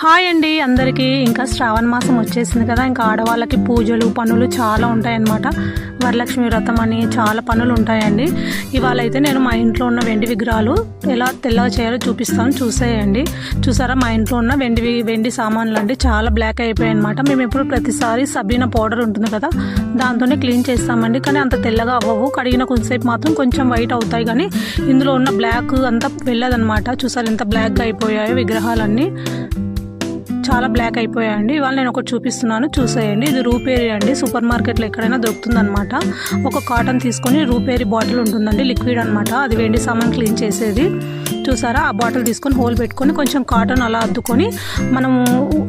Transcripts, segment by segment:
Hi అండి అందరికీ. ఇంకా శ్రావణ మాసం వచ్చేసింది కదా ఇంకా ఆడవాళ్ళకి పూజలు పనులు చాలా ఉంటాయన్నమాట. వరలక్ష్మి వ్రతం అని చాలా పనులు ఉంటాయండి. ఇవాళ అయితే నేను మా ఇంట్లో ఉన్న వెండి విగ్రహాలు ఎలా తెల్లగా చేయాలో చూపిస్తాను చూసేయండి. చూసారా మా ఇంట్లో ఉన్న వెండి వెండి సామాన్లు అండి చాలా బ్లాక్ అయిపోయాయి అనమాట మేము ఎప్పుడు ప్రతిసారి సబీనా పౌడర్ ఉంటుంది కదా దాంతోనే క్లీన్ చేస్తామండి. కానీ అంత తెల్లగా అవ్వవు. కడిగిన కొంతసేపు మాత్రం కొంచెం వైట్ అవుతాయి. కానీ ఇందులో ఉన్న బ్లాక్ అంతా వెళ్ళదనమాట చూసారు ఎంత బ్లాక్గా అయిపోయాయో విగ్రహాలన్నీ. చాలా బ్లాక్ అయిపోయాయండి. ఇవాళ నేను ఒకటి చూపిస్తున్నాను. చూసేయండి. ఇది రూపేరి అండి. సూపర్ మార్కెట్లో ఎక్కడైనా దొరుకుతుందనమాట ఒక కాటన్ తీసుకొని రూపేరి బాటిల్ ఉంటుందండి. లిక్విడ్ అనమాట అది వెండి సామాన్ క్లీన్ చేసేది. చూసారా? ఆ బాటిల్ తీసుకొని హోల్ పెట్టుకొని కొంచెం కాటన్ అలా అద్దుకొని మనము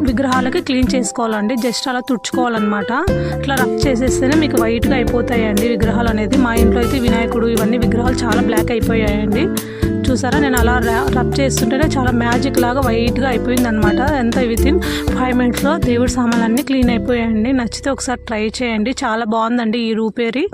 విగ్రహాలకి క్లీన్ చేసుకోవాలండి. జస్ట్ అలా తుడుచుకోవాలన్నమాట. ఇట్లా రఫ్ చేసేస్తేనే మీకు వైట్గా అయిపోతాయండి విగ్రహాలు అనేది. మా ఇంట్లో అయితే వినాయకుడు ఇవన్నీ విగ్రహాలు చాలా బ్లాక్ అయిపోయాయండి. చూసారా? నేను అలా రబ్ చేస్తుంటేనే చాలా మ్యాజిక్ లాగా వైట్గా అయిపోయింది అనమాట ఎంత వితిన్ ఫైవ్ మినిట్స్లో దేవుడి సామాన్లన్నీ క్లీన్ అయిపోయాయండి. నచ్చితే ఒకసారి ట్రై చేయండి. చాలా బాగుందండి ఈ రూపేరి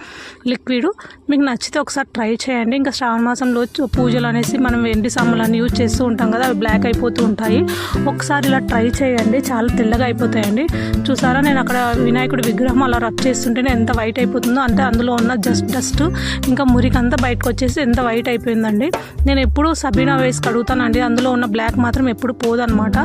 లిక్విడ్. మీకు నచ్చితే ఒకసారి ట్రై చేయండి. ఇంకా శ్రావణ మాసంలో పూజలు అనేసి మనం వెండి సామాన్లన్నీ యూజ్ చేస్తూ ఉంటాం కదా అవి బ్లాక్ అయిపోతూ ఉంటాయి. ఒకసారి ఇలా ట్రై చేయండి. చాలా తెల్లగా అయిపోతాయండి. చూసారా? నేను అక్కడ వినాయకుడి విగ్రహం అలా రబ్ చేస్తుంటేనే ఎంత వైట్ అయిపోతుందో అంటే అందులో ఉన్న జస్ట్ డస్ట్ ఇంకా మురికంతా బయటకు వచ్చేసి ఎంత వైట్ అయిపోయిందండి. నేను ఎప్పుడు సబీనా వేసి కడుగుతానండి. అందులో ఉన్న బ్లాక్ మాత్రం ఎప్పుడు పోదనమాట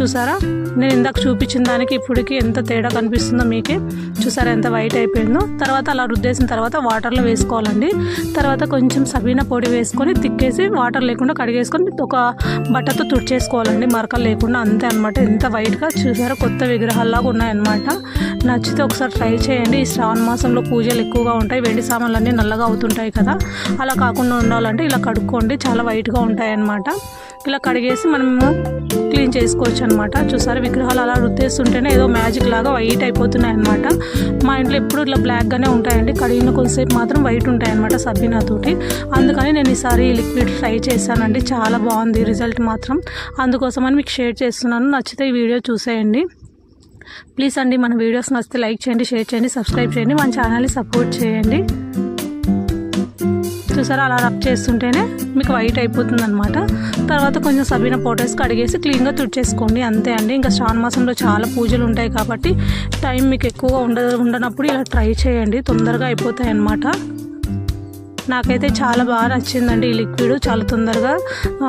చూసారా? నేను ఇందాక చూపించిన దానికి ఇప్పటికి ఎంత తేడా కనిపిస్తుందో మీకే. చూసారా ఎంత వైట్ అయిపోయిందో? తర్వాత అలా రుద్దేసిన తర్వాత వాటర్లో వేసుకోవాలండి. తర్వాత కొంచెం సబీనా పొడి వేసుకొని తిక్కేసి వాటర్ లేకుండా కడిగేసుకొని ఒక బట్టతో తుడిచేసుకోవాలండి. మరకలు లేకుండా అంతే అనమాట ఎంత వైట్గా చూసారా? కొత్త విగ్రహాల్లాగా ఉన్నాయన్నమాట. నచ్చితే ఒకసారి ట్రై చేయండి. ఈ శ్రావణ మాసంలో పూజలు ఎక్కువగా ఉంటాయి. వెండి సామాన్లు అన్నీ నల్లగా అవుతుంటాయి కదా. అలా కాకుండా ఉండాలంటే ఇలా కడుక్కోండి. చాలా వైట్గా ఉంటాయన్నమాట. ఇలా కడిగేసి మనము క్లీన్ చేసుకోవచ్చు అనమాట చూసారు? విగ్రహాలు అలా రుద్దేస్తుంటేనే ఏదో మ్యాజిక్ లాగా వైట్ అయిపోతున్నాయి అనమాట మా ఇంట్లో ఎప్పుడు ఇట్లా బ్లాక్గానే ఉంటాయండి. కడిగిన కొద్దిసేపు మాత్రం వైట్ ఉంటాయి అనమాట అందుకని నేను ఈసారి లిక్విడ్ ట్రై చేశానండి. చాలా బాగుంది రిజల్ట్ మాత్రం. అందుకోసమని మీకు షేర్ చేస్తున్నాను. నచ్చితే ఈ వీడియో చూసేయండి. ప్లీజ్ అండి మన వీడియోస్ నచ్చితే లైక్ చేయండి షేర్ చేయండి సబ్స్క్రైబ్ చేయండి. మన ఛానల్ని సపోర్ట్ చేయండి. చూసారా? అలా రబ్ చేస్తుంటేనే మీకు వైట్ అయిపోతుంది అనమాట తర్వాత కొంచెం సబీన పౌడర్స్ కడిగేసి క్లీన్గా తుడిచేసుకోండి. అంతే అండి. ఇంకా శ్రావణ మాసంలో చాలా పూజలు ఉంటాయి కాబట్టి టైం మీకు ఎక్కువగా ఉండ ఉండనప్పుడు ఇలా ట్రై చేయండి. తొందరగా అయిపోతాయి అన్నమాట నాకైతే చాలా బాగా నచ్చిందండి ఈ లిక్విడ్ చాలా తొందరగా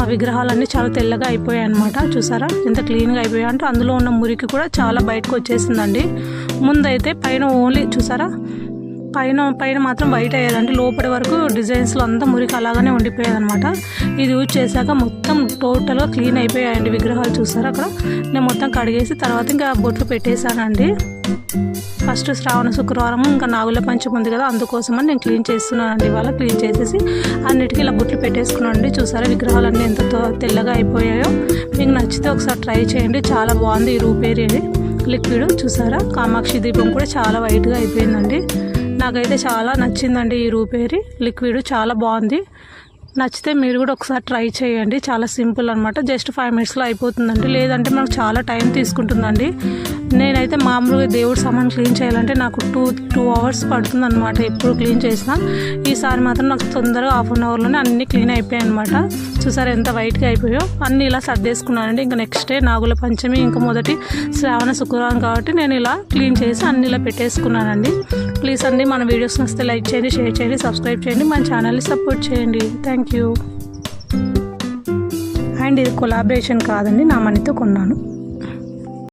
విగ్రహాలన్నీ చాలా తెల్లగా అయిపోయాయి అనమాట చూసారా? ఎంత క్లీన్గా అయిపోయాయి. అంటే అందులో ఉన్న మురికి కూడా చాలా బయటకు వచ్చేసిందండి. ముందైతే పైన ఓన్లీ చూసారా? పైన పైన మాత్రం వైట్ అయ్యేదండి లోపల వరకు డిజైన్స్లో అంతా మురికి అలాగానే ఉండిపోయేది అనమాట ఇది యూజ్ చేశాక మొత్తం టోటల్గా క్లీన్ అయిపోయాయండి విగ్రహాలు. చూసారా అక్కడ? నేను మొత్తం కడిగేసి తర్వాత ఇంకా బొట్లు పెట్టేశానండి. ఫస్ట్ శ్రావణ శుక్రవారం ఇంకా నాగుల పంచం ఉంది కదా అందుకోసమని నేను క్లీన్ చేస్తున్నానండి ఇవాళ. క్లీన్ చేసేసి అన్నిటికీ ఇలా బుట్లు పెట్టేసుకున్నానండి. చూసారా విగ్రహాలన్నీ ఎంత తెల్లగా అయిపోయాయో. మీకు నచ్చితే ఒకసారి ట్రై చేయండి. చాలా బాగుంది ఈ రూపేరి లిక్విడ్ చూసారా? కామాక్షి దీపం కూడా చాలా వైట్గా అయిపోయిందండి. నాకైతే చాలా నచ్చిందండి ఈ రూపేరి. లిక్విడ్ చాలా బాగుంది. నచ్చితే మీరు కూడా ఒకసారి ట్రై చేయండి. చాలా సింపుల్ అనమాట జస్ట్ ఫైవ్ మినిట్స్లో అయిపోతుందండి. లేదంటే మనకు చాలా టైం తీసుకుంటుందండి. నేనైతే మామూలుగా దేవుడి సామాన్ క్లీన్ చేయాలంటే నాకు టూ టూ అవర్స్ పడుతుంది అనమాట ఎప్పుడు క్లీన్ చేసినా. ఈసారి మాత్రం నాకు తొందరగా హాఫ్ అన్ అవర్లోనే అన్నీ క్లీన్ అయిపోయాయి అనమాట చూసారు ఎంత వైట్గా అయిపోయాయో అన్నీ ఇలా సర్దేసుకున్నానండి. ఇంకా నెక్స్ట్ డే నాగుల పంచమి ఇంకా మొదటి శ్రావణ శుక్రవారం కాబట్టి నేను ఇలా క్లీన్ చేసి అన్ని ఇలా పెట్టేసుకున్నానండి. ప్లీజ్ అండి మన వీడియోస్ నచ్చితే లైక్ చేయండి షేర్ చేయండి సబ్స్క్రైబ్ చేయండి మన ఛానల్ని సపోర్ట్ చేయండి. థ్యాంక్ యూ అండ్ ఇది కొలాబరేషన్ కాదండి నా మనీతో కొన్నాను.